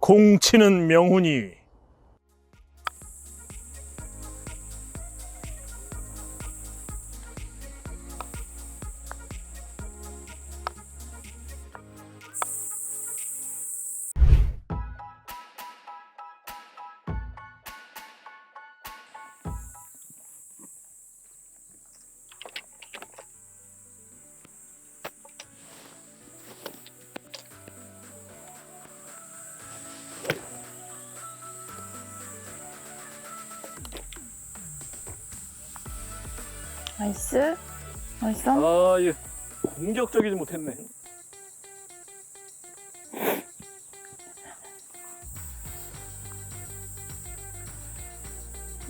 공치는 명훈이 나이스. 나이스. 아, 예. 공격적이지 못했네.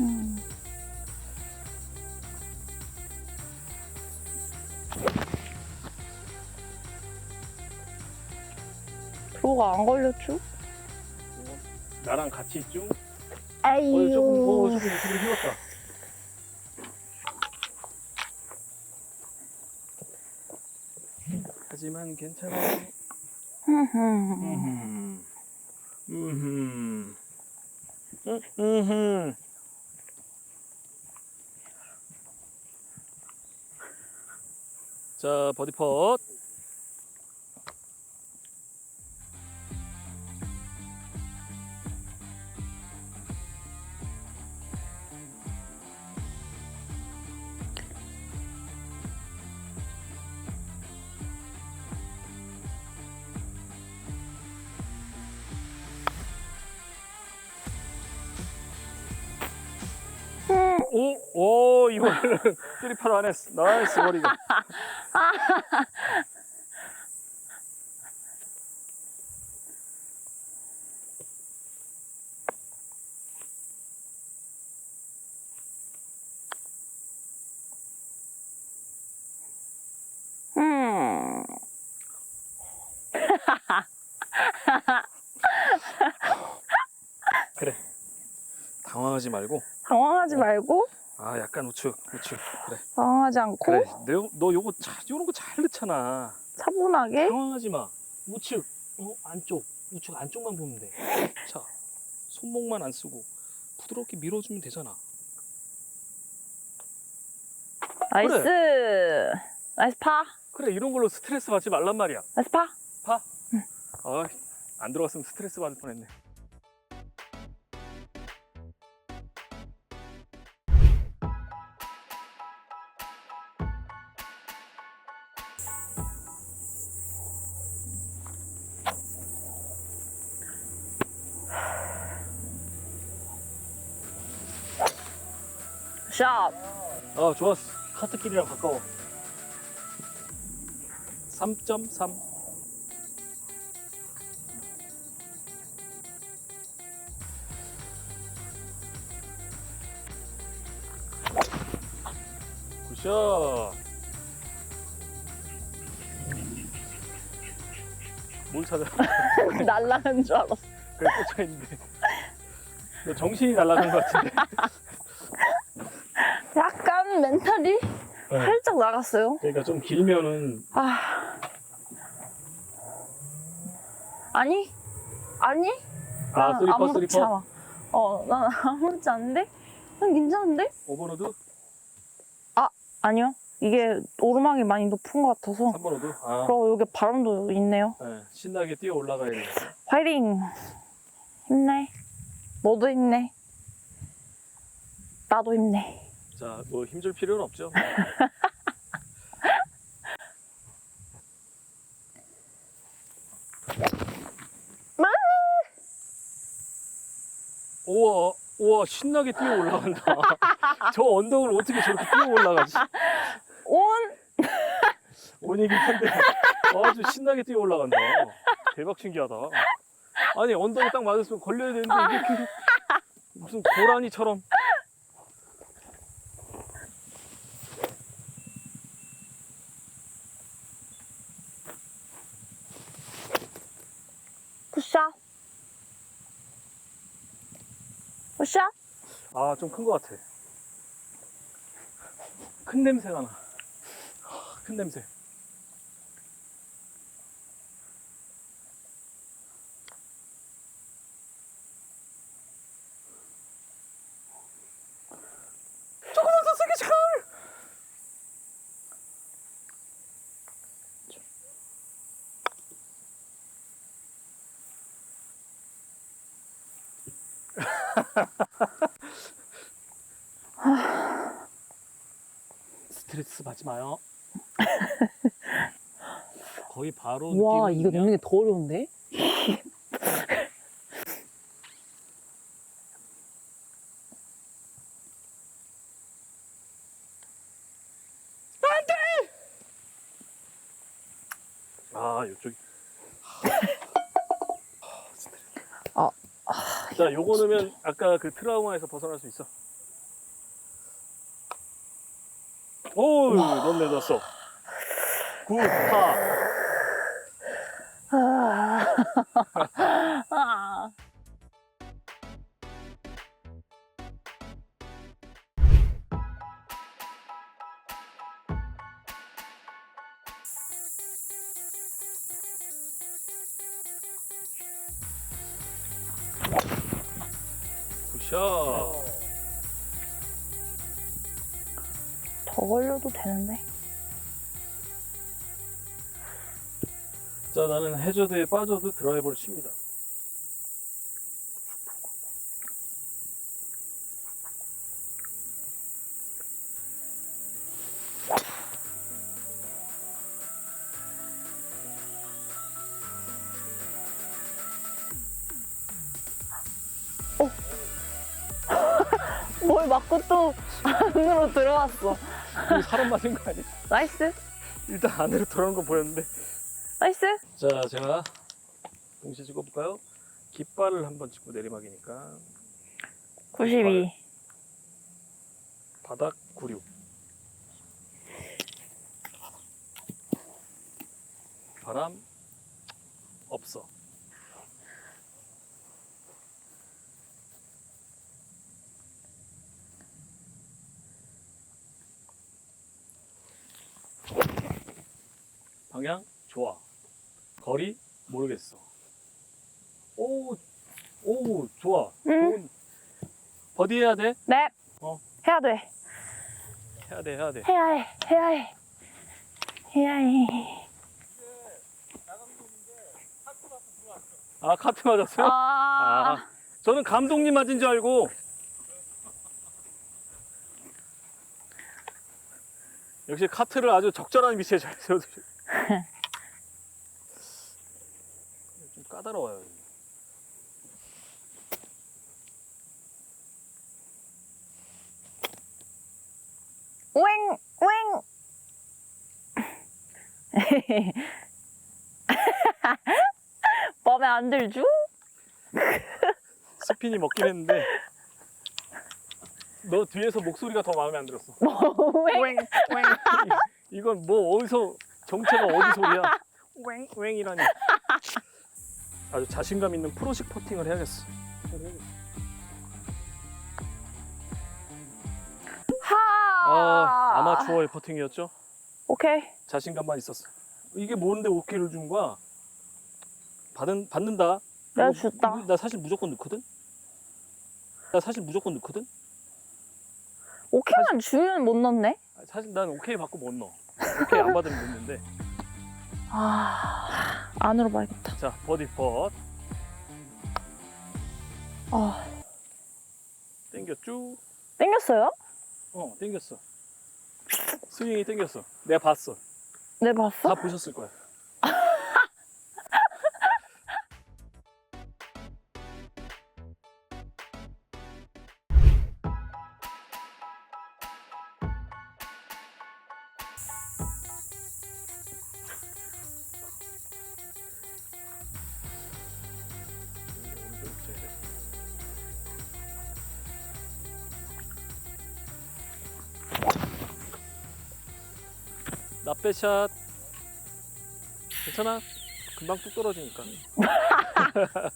음. 프로가 안 걸렸죠? 나랑 같이 있죠? 어, 아이유. 조금, 어, 조금, 조금 힘었다. 하지만 괜찮아. 음흠. 자, 버디 펫. 오, 오, 이거를 쓰리파로 안 했어. 나이스 버리가. 음. 그래. 당황하지 말고. 당황하지 말고, 아, 약간 우측, 우측. 그래. 당황하지 않고, 그래. 너, 너 요거 잘, 요런 거 잘 넣잖아. 차분하게. 당황하지 마. 우측, 어, 안쪽, 우측 안쪽만 보면 돼. 자, 손목만 안 쓰고 부드럽게 밀어주면 되잖아. 나이스. 나이스 파. 그래, 이런 걸로 스트레스 받지 말란 말이야. 나이스 파. 아, 안 들어갔으면 스트레스 받을 뻔했네. 샷. 아, 좋았어. 카트길이랑 가까워. 3.3. 굿샷. 뭘 찾아? 날라간 줄 알았어. 그래 꽂혀 있는데. 너 정신이 날아간 것 같은데. 약간 멘탈이 살짝 나갔어요. 그러니까 좀 길면은 아. 아니? 아니? 아 난 쓰리퍼 아무렇지 쓰리퍼 않아. 어, 난 아무렇지 않은데? 난 괜찮은데? 오버로드 아니요. 이게 오르막이 많이 높은 것 같아서. 3번 로드 아 그리고 여기 바람도 있네요. 네, 신나게 뛰어 올라가야 돼. 화이팅! 힘내. 너도 힘내. 나도 힘내. 자, 뭐 힘줄 필요는 없죠. 우와, 우와, 신나게 뛰어 올라간다. 저 언덕을 어떻게 저렇게 뛰어 올라가지? 온! 원이긴 한데 아주 신나게 뛰어 올라간다. 대박 신기하다. 아니 언덕에 딱 맞았으면 걸려야 되는데 이게 계속 무슨 고라니처럼. 굿샷. 굿샷? 아 좀 큰 것 같아. 큰 냄새가 나. 큰 냄새. 스트레스 받지 마요. 거의 바로 와, 이거. 넣는 게 더 어려운데? 아, 이쪽이. 자, 요거 넣으면 아까 그 트라우마에서 벗어날 수 있어. 오, 넌내 넣었어. 굿, 파. 아. 샷. 더 걸려도 되는데. 자, 나는 해저드에 빠져도 드라이버를 칩니다. 뭘 맞고 또 안으로 들어왔어. 이거 사람 맞은 거 아니야? 나이스. 일단 안으로 들어간 거 보였는데. 나이스. 자, 제가 동시에 찍어볼까요? 깃발을 한번 찍고 내리막이니까 92. 바닥 96. 바람 없어. 방향 좋아. 거리 모르겠어. 오, 오, 좋아. 응. 좋은. 버디 해야 돼? 네. 어. 해야 돼. 해야 돼, 해야 돼. 해야 해. 해야 해. 해야 해. 아, 카트 맞았어요? 아. 아, 저는 감독님 맞은 줄 알고. 역시 카트를 아주 적절한 위치에 잘 세워두시. 좀 까다로워요. 웽! 웽! 마음에 안 들죠? 스핀이 먹긴 했는데. 너 뒤에서 목소리가 더 마음에 안 들었어. 웽! 이- 이건 뭐 어디서 정체가 어디 소리야? 웽 웽이라니. 아주 자신감 있는 프로식 퍼팅을 해야겠어. 하! 아, 아마추어의 퍼팅이었죠? 오케이. 자신감만 있었어. 이게 뭔데 오케이를 준 거야? 받은 받는다. 내가 이거- 줬다. 이거 나 사실 무조건 넣거든. 나 사실 무조건 넣거든. 오케이만 주면 못 넣네? 아, 사실 난 오케이 받고 못 넣어. 오케이 안 받으면 넣는데. 아, 안으로 봐야겠다. 자 버디 펫 아, 땡겨 쭉. 땡겼어요? 어 땡겼어. 스윙이 땡겼어. 내가 봤어. 네, 봤어? 다 보셨을 거야. 나빼샷. 괜찮아? 금방 뚝 떨어지니까.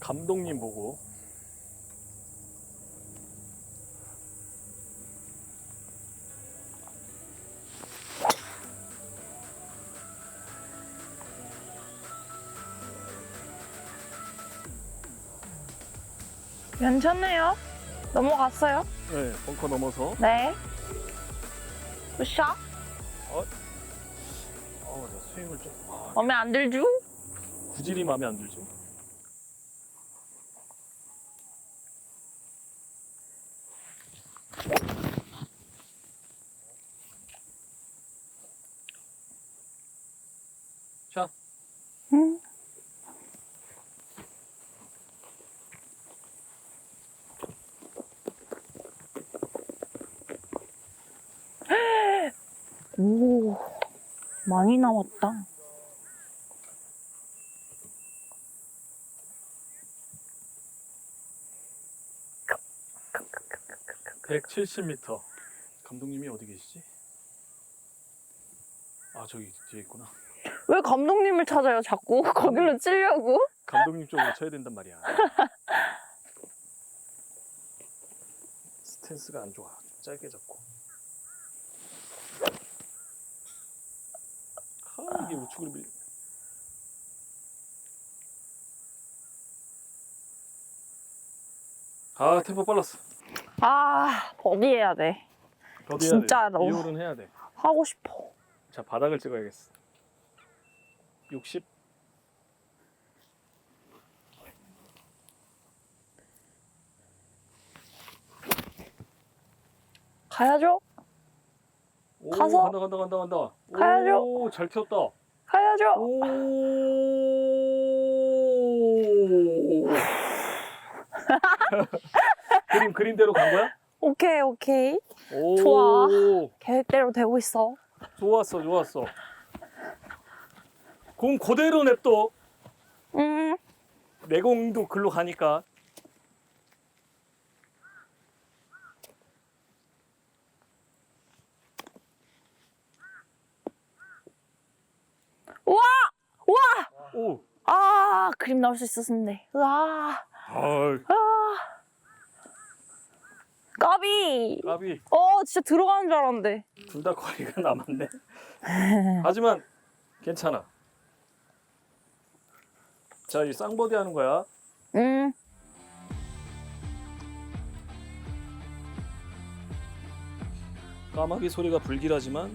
감독님 보고. 괜찮네요. 넘어갔어요? 네, 벙커 넘어서 네. 굿샷? 어, 저 스윙을 좀 아, 마음에 안 들죠? 구질이 마음에 안 들죠. 자, 응. 오, 많이. 백 170m. 감독님이 어디 계시지? 아, 저기 뒤에 있구나. 왜 감독님을 찾아요, 자꾸? 거길로 치려고? 감독님 쪽으로 쳐야 된단 말이야. 스탠스가 안 좋아. 좀 짧게 잡고. 아, 이게 우측으로 밀. 아, 템포 빨랐어. 아, 버디 해야 돼. 더디 진짜 해야 돼. 너무- 이홀은 해야 돼. 하고 싶어. 자, 바닥을 찍어야겠어. 60. 가야죠? 오, 가서? 간다 간다 간다 간다. 가야죠. 오, 잘 튀었다. 가야죠? 오. 그림 그림대로 간 거야? 오케이, 오케이. 오. 좋아. 계획대로 되고 있어. 좋았어, 좋았어. 공 그대로 냅둬. 음, 내 공도 글로 가니까. 우와! 우 와! 오. 아, 그림 나올 수 있었는데. 으아, 아, 아. 까비! 까비. 어, 진짜 들어가는 줄 알았는데. 둘 다 거리가 남았네. 하지만 괜찮아. 자, 이 쌍버디 하는 거야. 음, 까마귀 소리가 불길하지만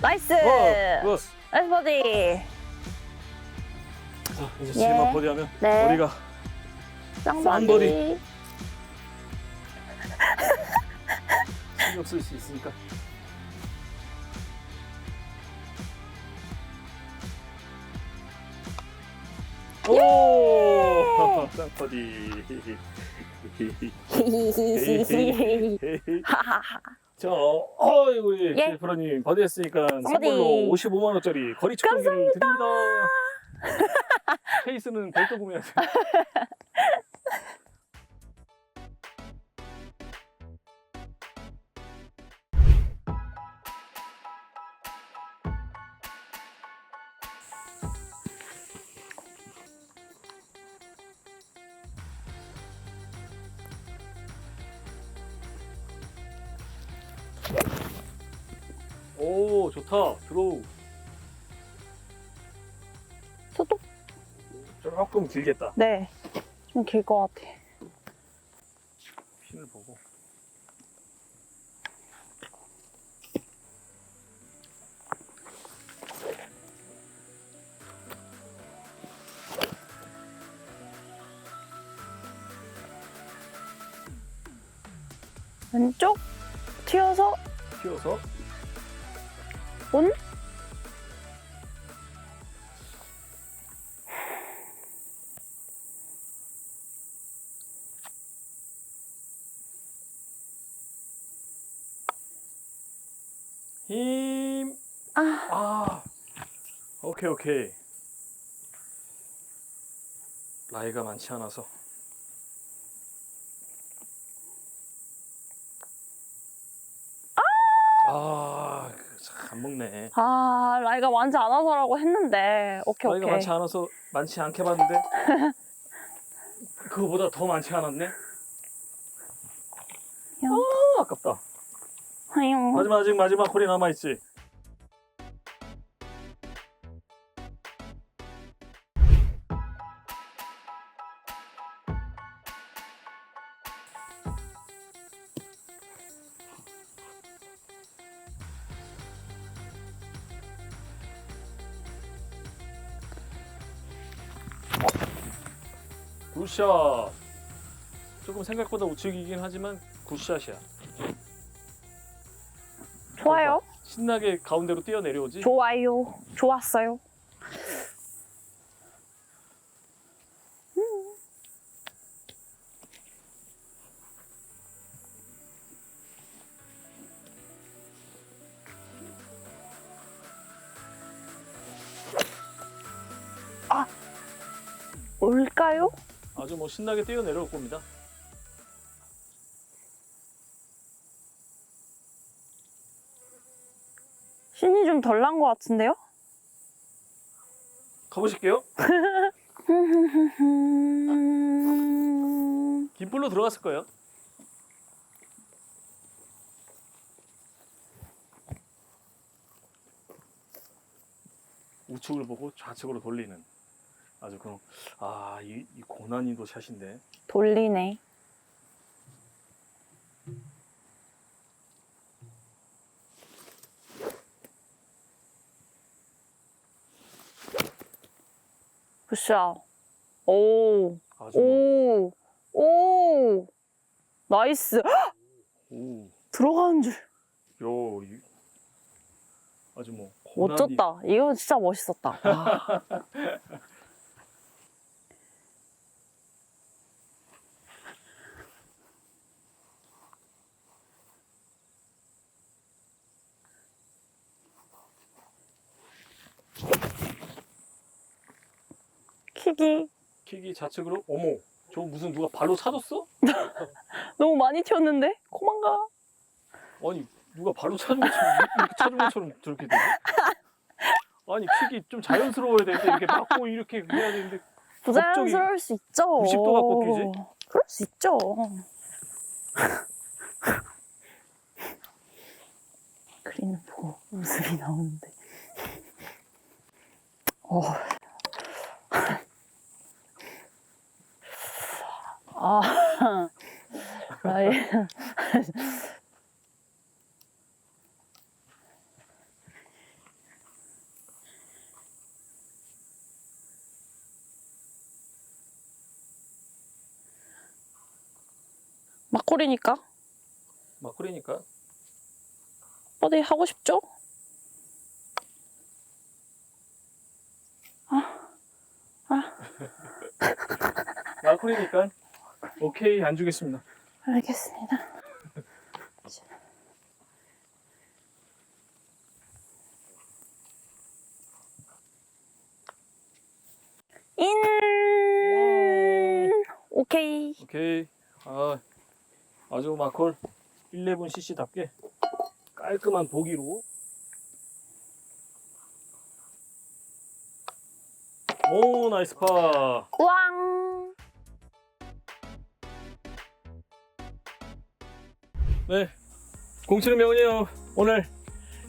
나이스! 어, 좋았어. 나이스 버디! 자, 이제 예. 지금만 버디하면 네. 머리가 쌍버디. 쌍버디. 신경 쓸 수 있으니까. 오! 쌍버디. 자, 어이 우리 예. 프로님 버디. 선물로 55만 원짜리 거리 측정기를 드립니다. 케이스는 별도 구매하세요. 오 좋다. 들어오. 저도? 조금 길겠다. 네. 좀 길 것 같아. 핀을 보고. 왼쪽? 튀어서? 튀어서 온? 힘 아, 아, 오케이 오케이. 나이가 많지 않아서. 아, 참 안 먹네. 아, 나이가 많지 않아서라고 했는데. 오케이, 나이가 오케이. 많지 않아서 많지 않게 봤는데 그거보다 더 많지 않았네. 아, 아깝다. 아유. 마지막 아직 마지막 홀이 남아 있지. 굿샷. 조금 생각보다 우측이긴 하지만 굿샷이야. 좋아요. 신나게 가운데로 뛰어 내려오지. 좋아요. 좋았어요. 뭐 신나게 뛰어 내려올 겁니다. 신이 좀 덜 난 것 같은데요? 가보실게요. 긴 볼로 들어갔을 거예요. 우측을 보고 좌측으로 돌리는 아주 그런 아이 이 고난이도 샷인데 돌리네. 굿샷. 오, 아주 뭐, 오, 오. 나이스. 들어가는 줄. 요 이- 아주 뭐 고난이 멋졌다. 이거 진짜 멋있었다. 와. 킥이 킥이 좌측으로 어머 저 무슨 누가 발로 차줬어? 너무 많이 튀었는데? 고만가. 아니 누가 발로 차준 것처럼 이렇게 차준 것처럼 저렇게 되지? 아니 킥이 좀 자연스러워야 되는데 이렇게 맞고 이렇게 해야 되는데 부자연스러울 수 있죠. 90도 갖고 뀌지? 그럴 수 있죠. 그림을 보고 웃음이 나오는데. 어. 아, 아예. 막골이니까? 막 그러니까? 어디 하고 싶죠? 막 그러니까 오케이 안 주겠습니다. 알겠습니다. 인! 오케이. 오케이. 아 아주 마콜 11cc답게 깔끔한 보기로. 오 나이스 파. 우왕 네, 공치는 명은요 오늘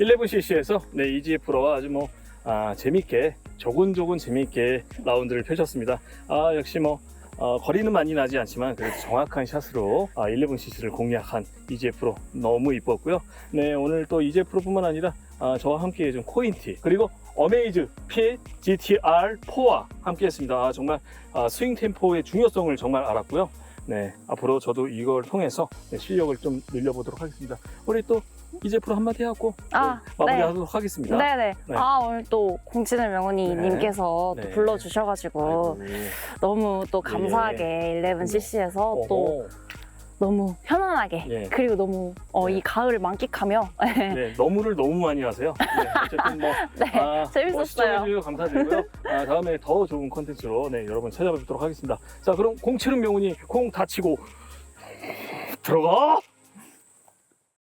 11cc에서 네 이지혜 프로와 아주 뭐 아, 재밌게 조곤조곤 재밌게 라운드를 펼쳤습니다. 아 역시 뭐 어, 거리는 많이 나지 않지만 그래도 정확한 샷으로 아, 11cc를 공략한 이지혜 프로 너무 이뻤고요. 네 오늘 또 이지혜 프로뿐만 아니라 아, 저와 함께 해준 코인티 그리고 어메이즈 P GTR 4와 함께 했습니다. 아, 정말 아, 스윙 템포의 중요성을 정말 알았고요. 네, 앞으로 저도 이걸 통해서 네, 실력을 좀 늘려보도록 하겠습니다. 우리 또 이제 프로 한마디 하고 아, 네, 마무리하도록 하겠습니다. 네네. 네. 아 오늘 또 공진을 명언니 네. 님께서 네. 또 불러주셔가지고 아이고. 너무 또 감사하게 11cc에서 또. 너무 편안하게 예. 그리고 너무 어, 네. 이 가을을 만끽하며 네, 너무를 너무 많이 하세요. 네, 어쨌든 뭐 네, 아, 재밌었어요. 뭐 시청해주셔서 감사드리고요. 아, 다음에 더 좋은 컨텐츠로 네, 여러분 찾아뵙도록 하겠습니다. 자, 그럼 공치는 명운이 공 다치고 들어가.